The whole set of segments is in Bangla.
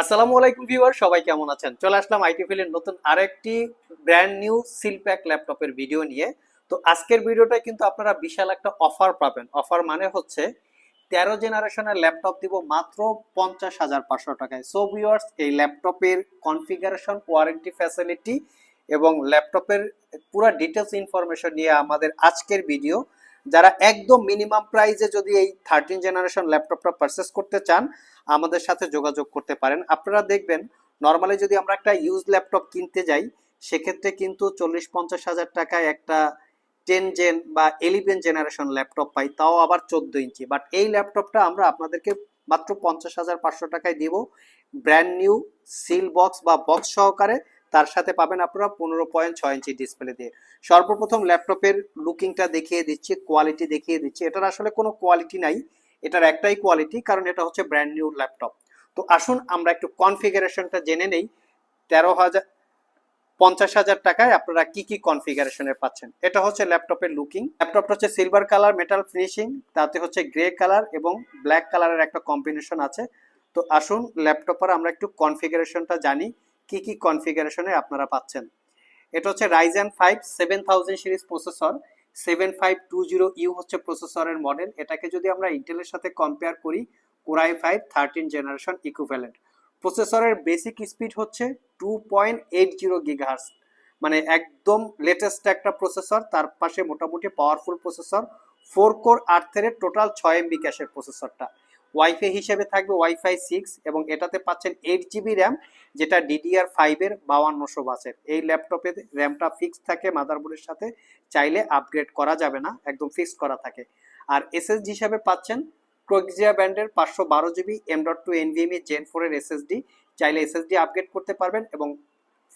আসসালামু আলাইকুম ভিউয়ার, সবাই কেমন আছেন? চলে আসলাম আইটি ফিলের নতুন আরেকটি ব্র্যান্ড নিউ সিলপ্যাক ল্যাপটপের ভিডিও নিয়ে। তো আজকের ভিডিওটা কিন্তু আপনারা বিশাল একটা অফার পাবেন। অফার মানে হচ্ছে তেরো জেনারেশনের ল্যাপটপ দিব মাত্র পঞ্চাশ হাজার পাঁচশো টাকায়। সো ভিউয়ার্স এই ল্যাপটপের কনফিগারেশন ওয়ারেন্টি ফ্যাসিলিটি এবং ল্যাপটপের পুরো ডিটেলস ইনফরমেশন নিয়ে আমাদের আজকের ভিডিও যারা একদম মিনিমাম প্রাইসে যদি এই থার্টিন জেনারেশন ল্যাপটপটা পারচেস করতে চান, আমাদের সাথে যোগাযোগ করতে পারেন। আপনারা দেখবেন নর্মালি যদি আমরা একটা ইউজ ল্যাপটপ কিনতে যাই, সেক্ষেত্রে কিন্তু চল্লিশ পঞ্চাশ হাজার টাকায় একটা টেন জেন বা ইলেভেন জেনারেশন ল্যাপটপ পাই, তাও আবার চোদ্দ ইঞ্চি। বাট এই ল্যাপটপটা আমরা আপনাদেরকে মাত্র পঞ্চাশ হাজার পাঁচশো টাকায় দিব ব্র্যান্ড নিউ সিল বক্স বা বক্স সহকারে। তার সাথে পাবেন আপনারা পনেরো পয়েন্ট ছয় ইঞ্চি ডিসপ্লে দিয়ে। সর্বপ্রথম ল্যাপটপের লুকিংটা দেখিয়ে দিচ্ছি কোয়ালিটি দেখিয়ে দিচ্ছি। এটার আসলে কোনো কোয়ালিটি নাই, এটার একটাই কোয়ালিটি কারণ এটা হচ্ছে ব্র্যান্ড নিউ ল্যাপটপ তো আসুন আমরা একটু কনফিগারেশনটা জেনে নেই। তেরো হাজার পঞ্চাশ হাজার টাকায় আপনারা কি কি কনফিগারেশনের পাচ্ছেন? এটা হচ্ছে ল্যাপটপের লুকিং ল্যাপটপটা হচ্ছে সিলভার কালার মেটাল ফিনিশিং তাতে হচ্ছে গ্রে কালার এবং ব্ল্যাক কালারের একটা কম্বিনেশন আছে। তো আসুন ল্যাপটপের আমরা একটু কনফিগারেশনটা জানি। কি কি কনফিগারেশনে আপনারা পাচ্ছেন? এটা হচ্ছে Ryzen five seven thousand series processor seven five two zero U হচ্ছে প্রসেসরের মডেল এটাকে যদি আমরা ইন্টেলের সাথে কম্পেয়ার করি core i five thirteen generation equivalent প্রসেসরের বেসিক স্পিড হচ্ছে two point eight zero gigahertz মানে একদম লেটেস্ট একটা প্রসেসর তার পাশে মোটামুটি পাওয়ারফুল প্রসেসর ফোর কোর আর্থের টোটাল ছয় এমবি ক্যাশের প্রসেসরটা ওয়াইফাই হিসেবে থাকবে ওয়াইফাই সিক্স এবং এটাতে পাচ্ছেন এইট জিবি র্যাম যেটা ডিডিআর ফাইভের বাউান্নশো বাসের এই ল্যাপটপে র্যামটা ফিক্সড থাকে মাদারবোর্ডের সাথে, চাইলে আপগ্রেড করা যাবে না, একদম ফিক্সড করা থাকে। আর এসএসডি হিসাবে পাচ্ছেন ক্রোক্সিয়া ব্র্যান্ডের পাঁচশো বারো GB M dot two NVMe gen ফোরের এসএসডি চাইলে এসএসডি আপগ্রেড করতে পারবেন এবং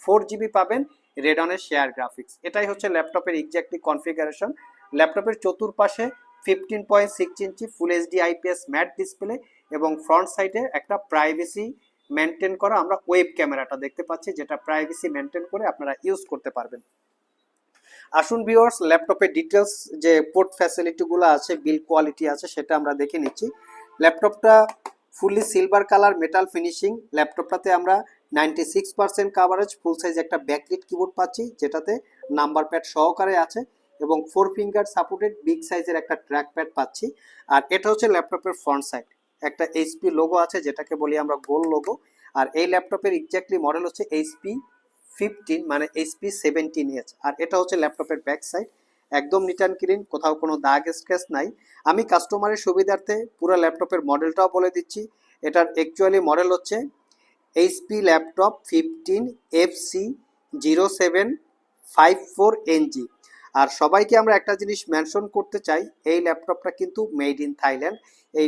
ফোর জিবি পাবেন রেডনের শেয়ার গ্রাফিক্স এটাই হচ্ছে ল্যাপটপের এক্স্যাক্টলি কনফিগারেশন ল্যাপটপের চতুর্পাশে fifteen point six inch full HD IPS matte display এবং ফ্রন্ট সাইডে একটা প্রাইভেসি মেনটেন করা আমরা ওয়েব ক্যামেরাটা দেখতে পাচ্ছি, যেটা প্রাইভেসি মেনটেন করে আপনারা ইউজ করতে পারবেন। আসুন ভিউয়ার্স ল্যাপটপের ডিটেলস যে পোর্ট ফ্যাসিলিটিগুলো আছে বিল কোয়ালিটি আছে, সেটা আমরা দেখে নিচ্ছি। ল্যাপটপটা fully silver colour metal finishing ল্যাপটপটাতে আমরা ninety six percent coverage full size একটা ব্যাকলিট কিবোর্ড পাচ্ছি, যেটাতে নাম্বার প্যাড সহকারে আছে। এবং ফোর ফিঙ্গার সাপোর্টেড বিগ সাইজের একটা ট্র্যাক প্যাড পাচ্ছি। আর এটা হচ্ছে ল্যাপটপের ফ্রন্ট সাইড একটা এইচপি লোগো আছে, যেটাকে বলি আমরা গোল লোগো আর এই ল্যাপটপের এক্স্যাক্টলি মডেল হচ্ছে এইচপি ফিফটিন মানে এইচপি সেভেন্টিন এইচ আর এটা হচ্ছে ল্যাপটপের ব্যাক সাইড একদম নিট অ্যান্ড ক্লিন কোথাও কোনো দাগ স্ক্র্যাচ নাই। আমি কাস্টমারের সুবিধার্থে পুরো ল্যাপটপের মডেলটাও বলে দিচ্ছি। এটার অ্যাকচুয়ালি মডেল হচ্ছে HP laptop fifteen F C zero seven five four NG আর সবাইকে আমরা একটা জিনিস মেনশন করতে চাই, এই ল্যাপটপটা কিন্তু মেড ইন থাইল্যান্ড এই,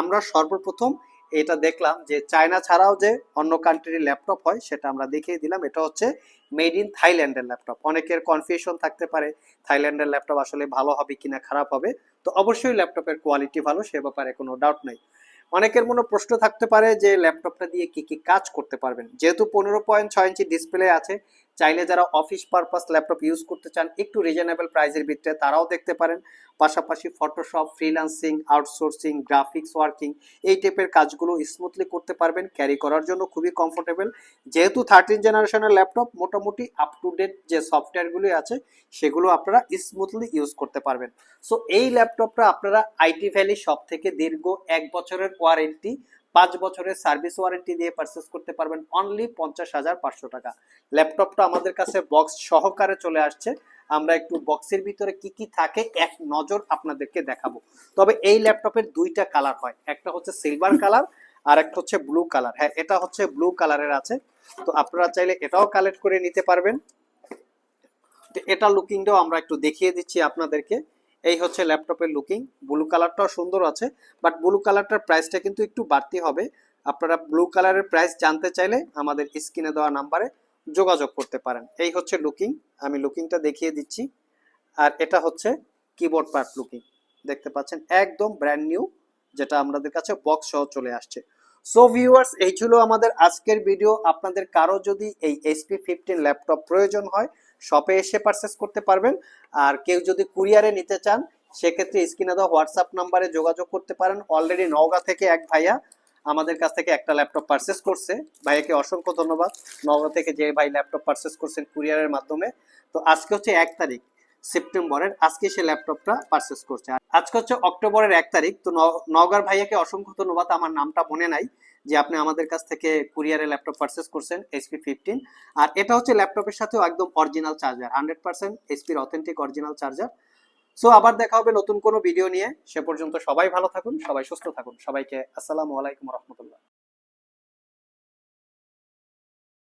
আমরা সর্বপ্রথম এটা দেখলাম যে চায়না ছাড়াও যে অন্য কান্ট্রির ল্যাপটপ হয়, সেটা আমরা দেখিয়ে দিলাম। এটা হচ্ছে মেড ইন থাইল্যান্ডের ল্যাপটপ অনেকের কনফিউশন থাকতে পারে থাইল্যান্ডের ল্যাপটপ আসলে ভালো হবে কিনা, খারাপ হবে। তো অবশ্যই ল্যাপটপের কোয়ালিটি ভালো, সে ব্যাপারে কোনো ডাউট নেই। অনেকের মনে প্রশ্ন থাকতে পারে যে ল্যাপটপটা দিয়ে কি কি কাজ করতে পারবেন? যেহেতু পনেরো পয়েন্ট ছয় ইঞ্চি ডিসপ্লে আছে চাইলে যারা অফিস পারপাস ল্যাপটপ ইউজ করতে চান, একটু রিজনেবল প্রাইসের ভিতরে তারাও দেখতে পারেন। পাশাপাশি Photoshop freelancing outsourcing graphics working এই টাইপের কাজগুলো স্মুথলি করতে পারবেন ক্যারি করার জন্য খুবই কমফোর্টেবল যেহেতু থার্টিন জেনারেশনের ল্যাপটপ মোটামুটি আপ টু ডেট যে সফটওয়্যারগুলি আছে, সেগুলো আপনারা স্মুথলি ইউজ করতে পারবেন। সো এই ল্যাপটপটা আপনারা আইটি ভ্যালি সব থেকে দীর্ঘ এক বছরের ওয়ারেন্টি পাঁচ বছরের সার্ভিস ওয়ারেন্টি দিয়ে পারচেস করতে পারবেন অনলি পঞ্চাশ হাজার পাঁচশো টাকা। ল্যাপটপটা আমাদের কাছে বক্স সহকারে চলে আসছে। আমরা একটু বক্সের ভিতরে কি কি থাকে এক নজর আপনাদেরকে দেখাবো। তবে এই ল্যাপটপের দুইটা কালার হয়। একটা হচ্ছে সিলভার কালার আর একটা হচ্ছে ব্লু কালার হ্যাঁ এটা হচ্ছে ব্লু কালারের আছে। তো আপনারা চাইলে এটাও কালেক্ট করে নিতে পারবেন। এটা লুকিংটাও আমরা একটু দেখিয়ে দিচ্ছি আপনাদেরকে। এই হচ্ছে ল্যাপটপের লুকিং ব্লু কালারটাও সুন্দর আছে বাট ব্লু কালারটার প্রাইসটা কিন্তু একটু বাড়তি হবে। আপনারা ব্লু কালারের প্রাইস জানতে চাইলে আমাদের স্ক্রিনে দেওয়া নাম্বারে যোগাযোগ করতে পারেন। এই হচ্ছে লুকিং আমি লুকিংটা দেখিয়ে দিচ্ছি। আর এটা হচ্ছে কিবোর্ড পার্ট লুকিং দেখতে পাচ্ছেন? একদম ব্র্যান্ড নিউ যেটা আমাদের কাছে বক্স সহ চলে আসছে। সো ভিউয়ার্স এই ছিল আমাদের আজকের ভিডিও আপনাদের কারও যদি এই এইচপি ফিফটিন ল্যাপটপ প্রয়োজন হয় শপে এসে পারচেস করতে পারবেন। আর কেউ যদি কুরিয়ারে নিতে চান, সেক্ষেত্রে স্ক্রিনে দেওয়া হোয়াটসঅ্যাপ নাম্বারে যোগাযোগ করতে পারেন। অলরেডি নওগাঁ থেকে এক ভাইয়া আমাদের কাছ থেকে একটা ল্যাপটপ পারচেস করছে। ভাইয়াকে অসংখ্য ধন্যবাদ। নওগাঁ থেকে যে ভাই ল্যাপটপ পারচেস করছেন কুরিয়ারের মাধ্যমে। তো আজকে হচ্ছে এক তারিখ। সেপ্টেম্বরের আজকে সে ল্যাপটপটা পারচেস করছে। আজকে হচ্ছে অক্টোবরের এক তারিখ, তো ন- নওগাঁর ভাইয়াকে অসংখ্য ধন্যবাদ, আমার নামটা মনে নাই যে আপনি আমাদের কাছ থেকে কুরিয়ারে ল্যাপটপ পারচেস করছেন এইচপি ফিফটিন আর এটা হচ্ছে ল্যাপটপের সাথেও একদম অরিজিনাল চার্জার হান্ড্রেড পার্সেন্ট এইচপির অথেন্টিক অরিজিনাল চার্জার সো আবার দেখা হবে নতুন কোনো ভিডিও নিয়ে। সে পর্যন্ত সবাই ভালো থাকুন, সবাই সুস্থ থাকুন। সবাইকে আসসালামু আলাইকুম রহমতুল্লাহ।